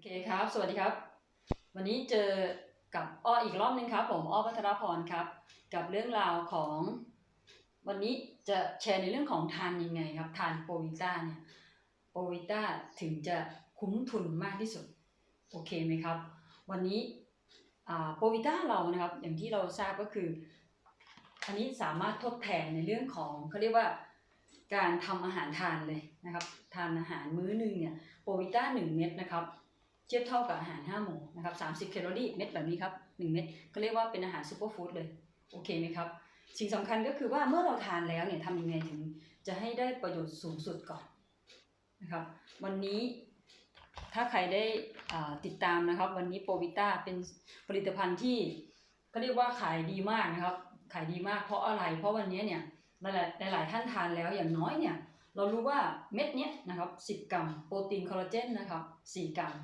อเคครับ สวัสดีครับ วันนี้เจอกับอ้ออีกรอบนึงครับ ผมอ้อพัทรพรครับ กับเรื่องราวของ วันนี้จะแชร์ในเรื่องของทานยังไงครับ ทานโปรวิต้าเนี่ยโปรวิต้าถึงจะคุ้มทุนมากที่สุด โอเคไหมครับ วันนี้อ่าโปรวิต้าเรานะครับ อย่างที่เราทราบก็คือ อันนี้สามารถทดแทนในเรื่องของเขาเรียกว่าการทำอาหารทานเลยนะครับ ทานอาหารมื้อหนึ่งเนี่ยโปรวิต้าหนึ่งเม็ดนะครับ เทียบเท่ากับอาหาร5หมู่นะครับ 30 แคลอรี่เม็ดแบบนี้ครับ 1 เม็ดก็เรียกว่าเป็นอาหารซูเปอร์ฟู้ดเลย โอเคไหมครับ สิ่งสำคัญก็คือว่าเมื่อเราทานแล้วเนี่ยทำยังไงถึงจะให้ได้ประโยชน์สูงสุดก่อนนะครับ วันนี้ถ้าใครได้อ่าติดตามนะครับ วันนี้โปรวิต้าเป็นผลิตภัณฑ์ที่ก็เรียกว่าขายดีมากนะครับ ขายดีมากเพราะอะไร เพราะวันนี้เนี่ยหลายหลายท่านทานแล้วอย่างน้อยเนี่ยเรารู้ว่าเม็ดเนี้ยนะครับ 10 กรัม โปรตีนคอลลาเจนนะครับ 4 กรัม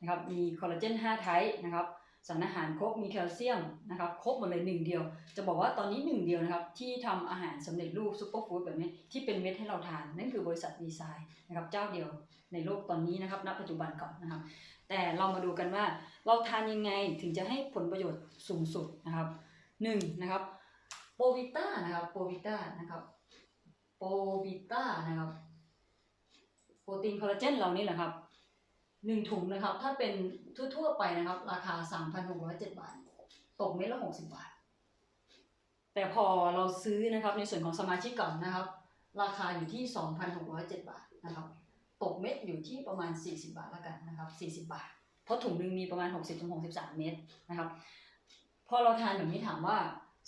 นะครับมีคอลลาเจน5ไทป์นะครับสารอาหารครบมีแคลเซียมนะครับครบหมดเลยหนึ่งเดียว จะบอกว่าตอนนี้หนึ่งเดียวนะครับที่ทำอาหารสำเร็จรูปซุปเปอร์ฟู้ดแบบนี้ที่เป็นเม็ดให้เราทาน นั่นคือบริษัทดีไซน์นะครับเจ้าเดียวในโลกตอนนี้นะครับณปัจจุบันก่อนนะครับ แต่เรามาดูกันว่าเราทานยังไงถึงจะให้ผลประโยชน์สูงสุดนะครับหนึ่งนะครับโปรวิต้านะครับโปรวิต้านะครับโปรวิต้านะครับโปรตีนคอลลาเจนเรานี่แหละครับ หนึ่งถุงนะครับ ถ้าเป็นทั่วๆไปนะครับ ราคา 3,607 บาท ตกเม็ดละ 60 บาท แต่พอเราซื้อนะครับในส่วนของสมาชิกก่อนนะครับ ราคาอยู่ที่ 2,607 บาทนะครับ ตกเม็ดอยู่ที่ประมาณ 40 บาทล้วกันนะครับ 40 บาท เพราะถุงหนึ่งมีประมาณ 60-63 เม็ดนะครับ พอเราทานแบบนี้ถามว่า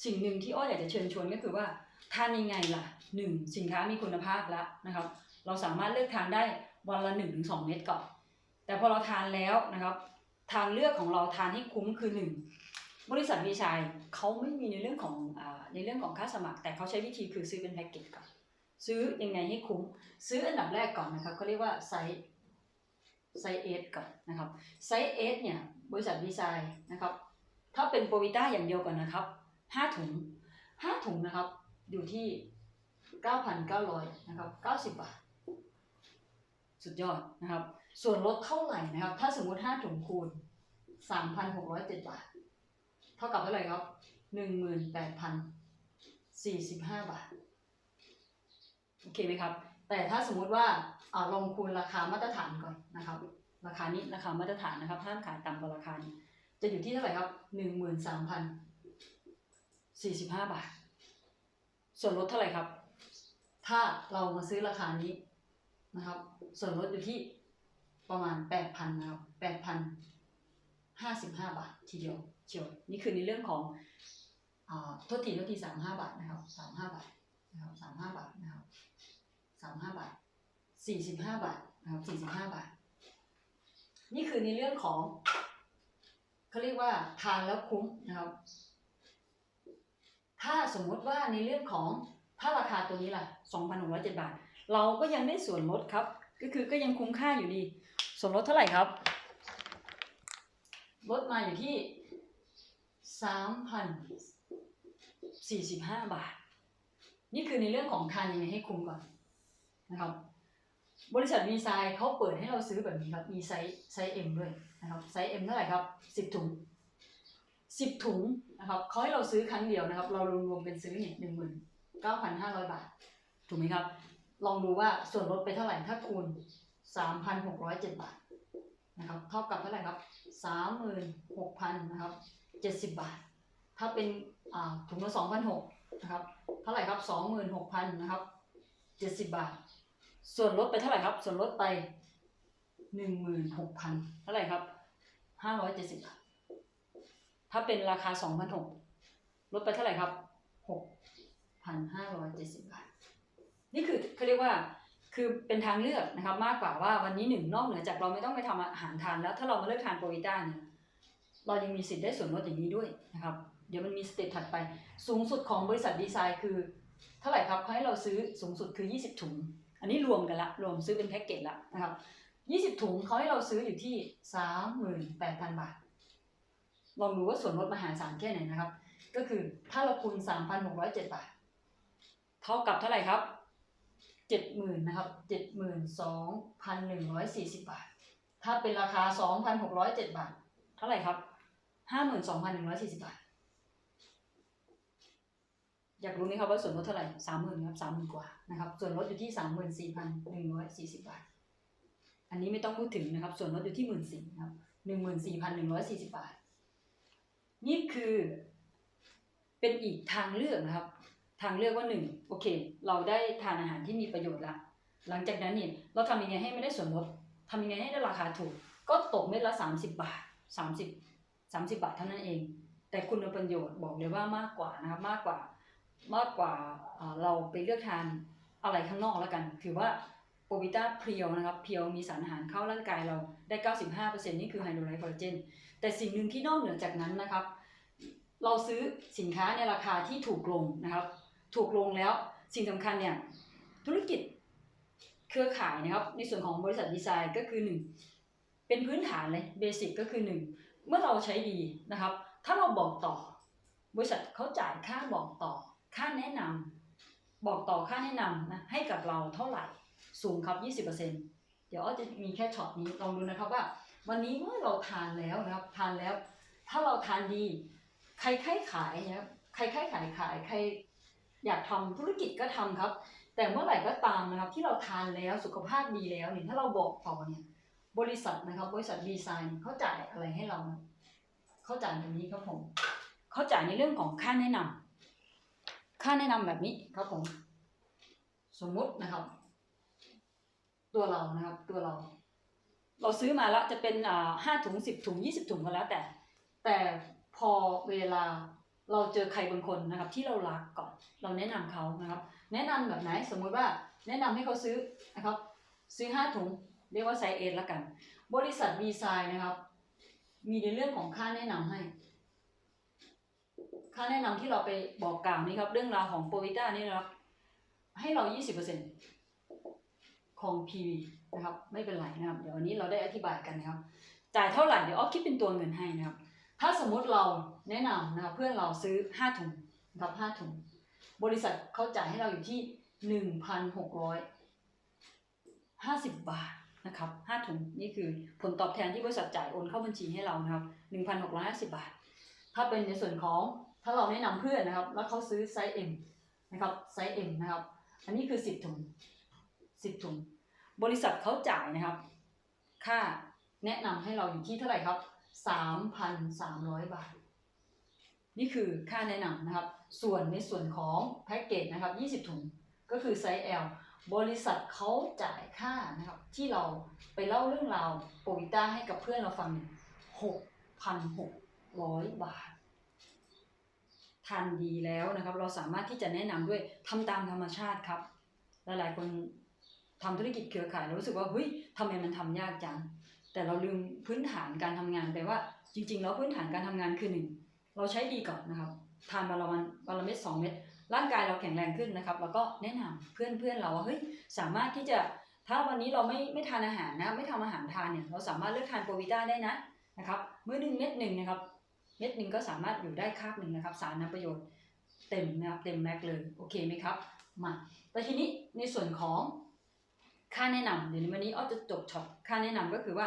สิ่งหนึ่งที่อ้ออยากจะเชิญชวนก็คือว่าทานยังไงล่ะหนึ่งสินค้ามีคุณภาพแล้วนะครับ เราสามารถเลือกทานได้วันละ 1-2 เม็ดก่อน แต่พอเราทานแล้วนะครับ ทางเลือกของเราทานให้คุ้มคือหนึ่งบริษัทวีชัยเขาไม่มีในเรื่องของอในเรื่องของค่าสมัคร แต่เขาใช้วิธีคือซื้อเป็นแพ็กเกจก่อนซื้อยังไงให้คุ้ม ซื้ออันดับแรกก่อนนะครับเขาเรียกว่าไซส์ไซส์เอสก่อนนะครับไซส์เอสเนี่ยบริษัทดีไซน์นะครับถ้าเป็นโปรวิต้าอย่างเดียวก่อนนะครับห้าถุงห้าถุงนะครับอยู่ที่เก้าพันเก้าร้อยนะครับเก้าสิบบาท สุดยอดนะครับ ส่วนลดเท่าไหร่นะครับ ถ้าสมมติห้าถุงคูณสามพันหกร้อยเจ็ดบาท เท่ากับเท่าไหร่ครับหนึ่งหมื่นแปดพันสี่สิบห้าบาท โอเคไหมครับ แต่ถ้าสมมุติว่าอ่าลองคูณราคามาตรฐานก่อนนะครับ ราคานี้ราคามาตรฐานนะครับห้ามขายต่ำกว่าราคานี้จะอยู่ที่เท่าไหร่ครับหนึ่งหมื่นสามพันสี่สิบห้าบาท ส่วนลดเท่าไหร่ครับ ถ้าเรามาซื้อราคานี้นะครับ ส่วนลดอยู่ที่ ประมาณแปดพันนะครับแปดพันห้าสิบห้าบาททีเดียวเชียวนี่คือในเรื่องของอ่าโทษทีโทษทีสามห้าบาทนะครับสามห้าบาทนะครับสามห้าบาทนะครับสามห้าบาทสี่สิบห้าบาทนะครับสี่สิบห้าบาท นี่คือในเรื่องของเขาเรียกว่าทานแล้วคุ้มนะครับ ถ้าสมมุติว่าในเรื่องของถ้าราคาตัวนี้ล่ะ2,607บาท เราก็ยังได้ส่วนลดครับ ก็คือก็ยังคุ้มค่าอยู่ดี ส่วนลดเท่าไหร่ครับ ลดมาอยู่ที่3,045บาท นี่คือในเรื่องของทานยังไงให้คุ้มก่อนนะครับ บริษัทวีไซน์เขาเปิดให้เราซื้อแบบนี้ครับ มีไซส์ไซส์ M ด้วยนะครับ ไซส์ M เท่าไหร่ครับ10ถุง10ถุงนะครับเขาให้เราซื้อครั้งเดียวนะครับ เรารวมๆเป็นซื้อเนี่ยหนึ่งหมื่นเก้าพันห้าร้อยบาท ถูกไหมครับ ลองดูว่าส่วนลดไปเท่าไหร่ถ้าคูณ สามพันหกร้อยเจ็ดบาทนะครับเท่ากับเท่าไหร่ครับสามหมื่นหกพันนะครับเจ็ดสิบบาท ถ้าเป็นถุงละสองพันหกนะครับเท่าไหร่ครับสองหมื่นหกพันนะครับเจ็ดสิบบาท ส่วนลดไปเท่าไหร่ครับ ส่วนลดไปหนึ่งหมื่นหกพันเท่าไหร่ครับห้าร้อยเจ็ดสิบบาท ถ้าเป็นราคาสองพันหกลดไปเท่าไหร่ครับหกพันห้าร้อยเจ็ดสิบบาท นี่คือเขาเรียกว่า คือเป็นทางเลือกนะครับมากกว่าว่าวันนี้หนึ่งนอกเหนือจากเราไม่ต้องไปทำอาหารทานแล้ว ถ้าเรามาเลือกทานโปรวิต้าเนี่ยเรายังมีสิทธิ์ได้ส่วนลดอย่างนี้ด้วยนะครับ เดี๋ยวมันมีสเต็ปถัดไป สูงสุดของบริษัทดีไซน์คือ เท่าไหร่ครับเขาให้เราซื้อสูงสุดคือ 20 ถุง อันนี้รวมกันละ รวมซื้อเป็นแพ็กเกจละนะครับ 20 ถุงเขาให้เราซื้ออยู่ที่ 38,000 บาท ลองดูว่าส่วนลดมหาศาลแค่ไหนนะครับ ก็คือถ้าเราคูณ 3,607 บาท เท่ากับเท่าไหร่ครับ 70,000นะครับ72,140บาท ถ้าเป็นราคาสองพันหกร้อยเจ็ดบาท เท่าไหร่ครับห้าหมื่นสองพันหนึ่งร้อยสี่สิบาท อยากรู้ไหมครับว่าส่วนลดเท่าไหร่สามหมื่นครับสามหมื่นกว่านะครับ ส่วนลดอยู่ที่สามหมื่นสี่พันหนึ่งร้อยสี่สิบาท อันนี้ไม่ต้องพูดถึงนะครับ ส่วนลดอยู่ที่หมื่นสี่ครับหนึ่งหมื่นสี่พันหนึ่งร้อยสี่สิบาท นี่คือเป็นอีกทางเลือกนะครับ ทางเลือกว่าหนึ่งโอเค เราได้ทานอาหารที่มีประโยชน์ละหลังจากนั้นเนี่ยเราทำยังไงให้ไม่ได้ส่วนลดทำยังไงให้ได้ราคาถูก ก็ตกเม็ดละสามสิบบาทสามสิบสามสิบาทเท่านั้นเอง แต่คุณประโยชน์บอกเลยว่ามากกว่านะครับมากกว่ามากกว่าเราไปเลือกทานอะไรข้างนอกแล้วกัน ถือว่าโปรวิต้าเพียวนะครับเพียวมีสารอาหารเข้าร่างกายเราได้ 95%นี่คือไฮโดรไลท์คอลลาเจนแต่สิ่งหนึ่งที่นอกเหนือจากนั้นนะครับ เราซื้อสินค้าในราคาที่ถูกลงนะครับ ถูกลงแล้วสิ่งสำคัญเนี่ยธุรกิจเครือข่ายนะครับในส่วนของบริษัทดีไซน์ก็คือหนึ่งเป็นพื้นฐานเลยเบสิกก็คือหนึ่งเมื่อเราใช้ดีนะครับ ถ้าเราบอกต่อ บริษัทเขาจ่ายค่าบอกต่อ ค่าแนะนำบอกต่อค่าแนะนำนะให้กับเราเท่าไหร่สูงครับ 20%เดี๋ยวอ้อจะมีแค่ช็อตนี้ลองดูนะครับว่า วันนี้เมื่อเราทานแล้วนะครับทานแล้ว ถ้าเราทานดี ใครใครขายนะครับใครใครขายขายใคร อยากทำธุรกิจก็ทำครับ แต่เมื่อไหร่ก็ตามนะครับ ที่เราทานแล้วสุขภาพดีแล้วเนี่ยถ้าเราบอกต่อเนี่ยบริษัทนะครับ บริษัทดีไซน์เขาจ่ายอะไรให้เราเขาจ่ายแบบนี้ครับผมเขาจ่ายในเรื่องของค่าแนะนำค่าแนะนำแบบนี้ครับผมสมมุตินะครับ ตัวเรานะครับตัวเรา เราซื้อมาแล้วจะเป็นอ่าห้าถุงสิบถุงยี่สิบถุงก็แล้วแต่ แต่พอเวลา เราเจอใครบางคนนะครับ ที่เรารักก่อน เราแนะนำเขานะครับ แนะนำแบบไหนสมมุติว่าแนะนำให้เขาซื้อนะครับ ซื้อห้าถุงเรียกว่าไซส์เอสละกัน บริษัทดีไซน์นะครับ มีในเรื่องของค่าแนะนำให้ ค่าแนะนำที่เราไปบอกกล่าวนี้ครับ เรื่องราวของโปรวิต้านี่นะครับ ให้เรา 20%ของ PV นะครับ ไม่เป็นไรนะครับ เดี๋ยววันนี้เราได้อธิบายกันนะครับ จ่ายเท่าไหร่เดี๋ยวออฟคิดเป็นตัวเงินให้นะครับ ถ้าสมมุติเราแนะนำนะครับเพื่อนเราซื้อ 5 ถุงนะครับ5ถุง บริษัทเขาจ่ายให้เราอยู่ที่ 1,650 บาทนะครับ5ถุงนี่คือผลตอบแทนที่บริษัทจ่ายโอนเข้าบัญชีให้เรานะครับ1,650 บาท ถ้าเป็นในส่วนของถ้าเราแนะนำเพื่อนนะครับ แล้วเขาซื้อไซส์ M นะครับไซส์ M นะครับ อันนี้คือ 10 ถุง 10 ถุง บริษัทเขาจ่ายนะครับ ค่าแนะนำให้เราอยู่ที่เท่าไหร่ครับ 3,300 บาท นี่คือค่าแนะนำนะครับ ส่วนในส่วนของแพ็กเกจนะครับ 20 ถุง ก็คือไซส์ L บริษัทเขาจ่ายค่านะครับ ที่เราไปเล่าเรื่องราวโปรวิต้าให้กับเพื่อนเราฟัง 6,600 บาททานดีแล้วนะครับ เราสามารถที่จะแนะนำด้วยทำตามธรรมชาติครับ หลายๆคนทำธุรกิจเครือข่ายรู้สึกว่าเฮ้ยทำไมมันทำยากจัง แต่เราลืมพื้นฐานการทำงานไปว่า จริง ๆ แล้วพื้นฐานการทำงานคือหนึ่งเราใช้ดีก่อนนะครับทานวันละวันวันละเม็ดสองเม็ดร่างกายเราแข็งแรงขึ้นนะครับ แล้วก็แนะนำเพื่อนเพื่อนเราว่าเฮ้ยสามารถที่จะถ้าวันนี้เราไม่ไม่ทานอาหารนะไม่ทำอาหารทานเนี่ยเราสามารถเลือกทานโปรวิต้าได้นะนะครับมื้อหนึ่งเม็ดหนึ่งนะครับเม็ดหนึ่งก็สามารถอยู่ได้คาบหนึ่งนะครับ สารนประโยชน์เต็มนะครับเต็มแม็กเลยโอเคไหมครับมาแต่ทีนี้ในส่วนของ ค่าแนะนำเดี๋ยววันนี้อ้อจะจบช็อตค่าแนะนำก็คือว่า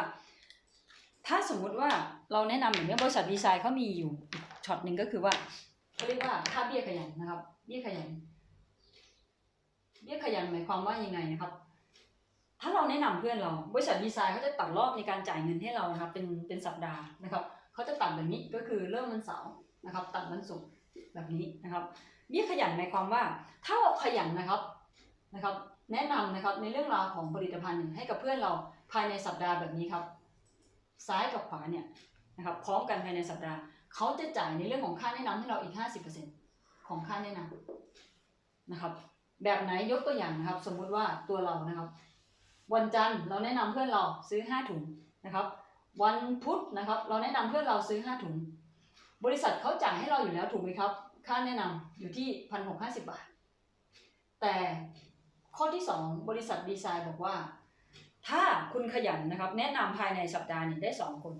ถ้าสมมุติว่าเราแนะนำอย่างนี้บริษัทดีไซน์เขามีอยู่ช็อตหนึ่งก็คือว่าเขาเรียกว่าค่าเบี้ยขยันนะครับ เบี้ยขยัน เบี้ยขยันหมายความว่ายังไงนะครับ ถ้าเราแนะนำเพื่อนเรา บริษัทดีไซน์เขาจะตัดรอบในการจ่ายเงินให้เรานะครับ เป็นเป็นสัปดาห์นะครับเขาจะตัดแบบนี้ก็คือเริ่มวันเสาร์นะครับ ตัดวันศุกร์แบบนี้นะครับ เบี้ยขยันหมายความว่า ถ้าเราขยันนะครับนะครับ แนะนำนะครับในเรื่องราวของผลิตภัณฑ์หนึ่งให้กับเพื่อนเราภายในสัปดาห์แบบนี้ครับ ซ้ายกับขวาเนี่ยนะครับพร้อมกันภายในสัปดาห์เขาจะจ่ายในเรื่องของค่าแนะนำให้เราอีก 50%ของค่าแนะนำนะครับ แบบไหนยกตัวอย่างนะครับ สมมุติว่าตัวเรานะครับ วันจันทร์เราแนะนำเพื่อนเราซื้อ 5 ถุงนะครับ วันพุธนะครับ เราแนะนำเพื่อนเราซื้อ 5 ถุง บริษัทเขาจ่ายให้เราอยู่แล้วถูกไหมครับ ค่าแนะนำอยู่ที่พันหกห้าสิบาท แต่ ข้อที่ 2 บริษัทดีไซน์บอกว่า ถ้าคุณขยันนะครับ แนะนำภายในสัปดาห์นี้ได้ 2 คน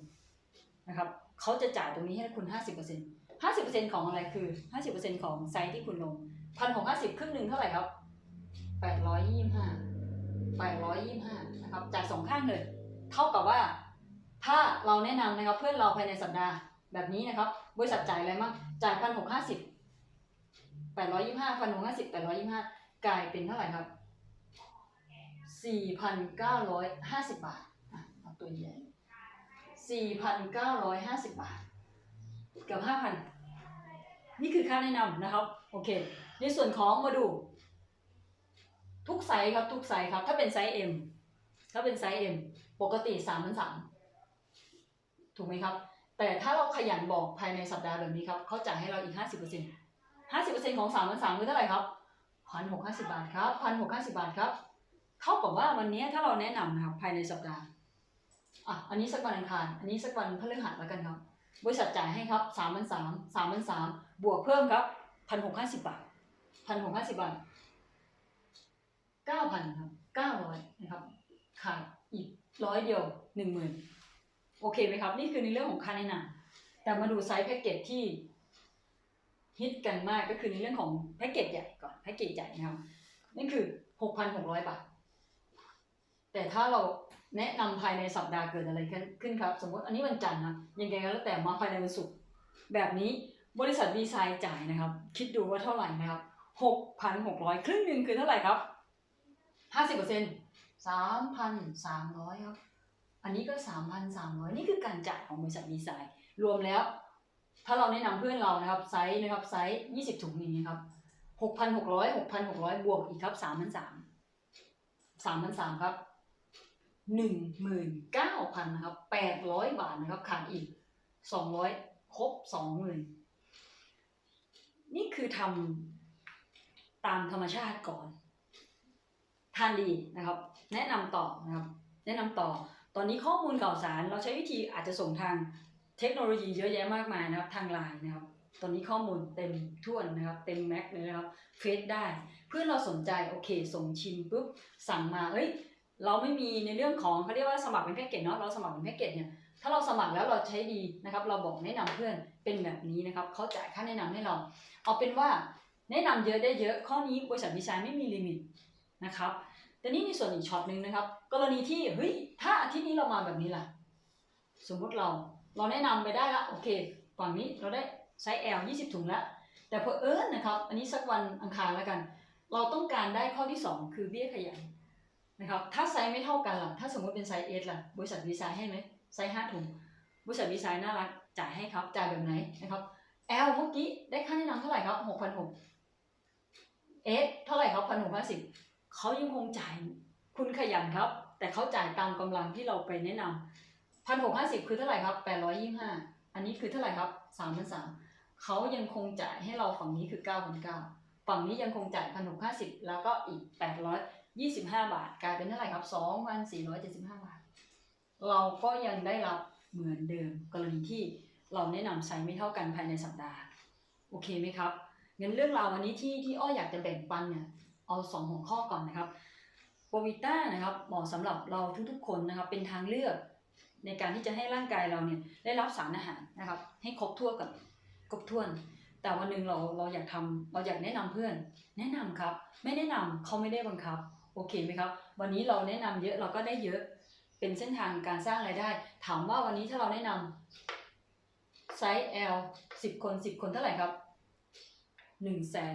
นะครับเขาจะจ่ายตรงนี้ให้คุณ 50% 50%ของอะไรคือ 50%ของไซต์ที่คุณลงพันหกห้าสิบครึ่งหนึ่งเท่าไหร่ครับ825 825นะครับจ่ายสองข้างเลย เท่ากับว่าถ้าเราแนะนำนะครับเพื่อนเราภายในสัปดาห์แบบนี้นะครับ บริษัทจ่ายอะไรมั่งจ่ายพันหกห้าสิบแปดร้อยยี่ห้าพันหกห้าสิบแปดร้อยยี่ห้ากลายเป็นเท่าไหร่ครับ สี่พันเก้าร้อยห้าสิบบาทเอาตัวใหญ่สี่พันเก้าร้อยห้าสิบบาทเกือบห้าพันนี่คือค่าแนะนำนะครับ โอเค ในส่วนของมาดู ทุกไซส์ครับ ทุกไซส์ครับ ถ้าเป็นไซส์ M ถ้าเป็นไซส์ M ปกติสามพันสามถูกไหมครับ แต่ถ้าเราขยันบอกภายในสัปดาห์แบบนี้ครับเขาจ่ายให้เราอีกห้าสิบเปอร์เซ็นต์ห้าสิบเปอร์เซ็นต์ของสามพันสามคือเท่าไหร่ครับพันหกห้าสิบาทครับพันหกห้าสิบาทครับ เท่ากับว่าวันนี้ถ้าเราแนะนำนะครับภายในสัปดาห์อะอันนี้สักวันอังคาร อันนี้สักวันพฤหัสแล้วกันครับ บริษัทจ่ายให้ครับสามพันสามสามพันสามบวกเพิ่มครับพันหกห้าสิบบาทพันหกห้าสิบบาทเก้าพันครับเก้าร้อยนะครับขาดอีกร้อยเดียวหนึ่งหมื่นโอเคไหมครับ นี่คือในเรื่องของค่าแนะนำแต่มาดูไซส์แพ็กเกจที่ฮิตกันมากก็คือในเรื่องของแพ็กเกจใหญ่ก่อนแพ็กเกจใหญ่นะครับนี่คือหกพันหกร้อยบาท แต่ถ้าเราแนะนำภายในสัปดาห์เกิดอะไรขึ้นครับ สมมติอันนี้วันจันทร์นะยังไงก็แล้วแต่มาภายในวันศุกร์แบบนี้บริษัทดีไซน์จ่ายนะครับ คิดดูว่าเท่าไหร่นะครับหกพันหกร้อยครึ่งหนึ่งคือเท่าไหร่ครับห้าสิบเปอร์เซ็นต์สามพันสามร้อยครับ อันนี้ก็สามพันสามร้อยนี่คือการจ่ายของบริษัทดีไซน์ รวมแล้ว ถ้าเราแนะนำเพื่อนเรานะครับไซส์นะครับไซส์ยี่สิบถุงอย่างนี้ครับหกพันหกร้อยหกพันหกร้อยบวกอีกครับสามพันสามสามพันสามครับ หนึ่งหมื่นเก้าพันนะครับแปดร้อยบาทนะครับขาดอีกสองร้อยครบสองหมื่นนี่คือทำตามธรรมชาติก่อนทานดีนะครับ แนะนำต่อนะครับ แนะนำต่อ ตอนนี้ข้อมูลข่าวสารเราใช้วิธีอาจจะส่งทางเทคโนโลยีเยอะแยะมากมายนะครับ ทางไลน์นะครับ ตอนนี้ข้อมูลเต็มท่วนนะครับ เต็มแม็กเลยนะครับ เฟซได้ เพื่อนเราสนใจโอเค ส่งชิมปุ๊บ สั่งมาเอ้ย เราไม่มีในเรื่องของเขาเรียกว่าสมัครเป็นแพ็กเกจเนาะเราสมัครเป็นแพ็กเกจเนี่ยถ้าเราสมัครแล้วเราใช้ดีนะครับ เราบอกแนะนำเพื่อนเป็นแบบนี้นะครับเขาจ่ายค่าแนะนำให้เรา เอาเป็นว่าแนะนำเยอะได้เยอะข้อนี้บริษัทดีไซน์ไม่มีลิมิตนะครับแต่นี่ในส่วนอีกช็อตหนึ่งนะครับ กรณีที่เฮ้ยถ้าอาทิตย์นี้เรามาแบบนี้ล่ะ สมมติเราเราแนะนำไปได้ละโอเคฝั่งนี้เราได้ไซส์ L 20 ถุงแล้ว แต่เพอเอิญนะครับ อันนี้สักวันอังคารแล้วกัน เราต้องการได้ข้อที่ 2 คือเบี้ยขยาย นะครับถ้าไซส์ไม่เท่ากันล่ะถ้าสมมติเป็นไซส์ S ล่ะบริษัทดีไซน์ให้ไหมไซส์5ถุงบริษัทดีไซน์น่ารักจ่ายให้ครับจ่ายแบบไหนนะครับ L เมื่อกี้ได้ค่าแนะนำเท่าไหร่ครับ6,600 S เท่าไหร่ครับ1,650เขายังคงจ่ายคุณขยันครับ แต่เขาจ่ายตามกำลังที่เราไปแนะนำ1,650คือเท่าไหร่ครับ825อันนี้คือเท่าไหร่ครับ3,300เขายังคงจ่ายให้เราฝั่งนี้คือ9,900ฝั่งนี้ยังคงจ่าย1,650แล้วก็อีก 825 บาท กลายเป็นเท่าไหร่ครับ 2,475 บาท เราก็ยังได้รับเหมือนเดิมกรณีที่เราแนะนำไซส์ไม่เท่ากันภายในสัปดาห์ โอเคไหมครับงั้นเรื่องราววันนี้ที่ที่อ้ออยากจะแบ่งปันเนี่ยเอาสองหัวข้อก่อนนะครับโปรวิต้านะครับเหมาะสำหรับเราทุกๆ คนนะครับเป็นทางเลือกในการที่จะให้ร่างกายเราเนี่ยได้รับสารอาหารนะครับ ให้ครบถ้วนกับครบถ้วน แต่วันหนึ่งเราเราอยากทำเราอยากแนะนำเพื่อน แนะนำครับ ไม่แนะนำเขาไม่ได้บังคับ โอเคไหมครับ วันนี้เราแนะนำเยอะเราก็ได้เยอะเป็นเส้นทางการสร้างรายได้ ถามว่าวันนี้ถ้าเราแนะนำไซส์ L 10 คน 10 คนเท่าไหร่ครับ1นึ่งแสน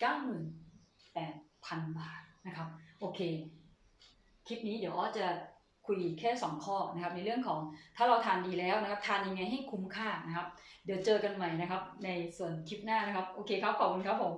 เก้าหมื่นแปดพันบาทนะครับโอเค คลิปนี้เดี๋ยวอ้อจะคุยแค่ 2 ข้อนะครับในเรื่องของถ้าเราทานดีแล้วนะครับ ทานยังไงให้คุ้มค่านะครับ เดี๋ยวเจอกันใหม่นะครับ ในส่วนคลิปหน้านะครับ โอเคครับ ขอบคุณครับผม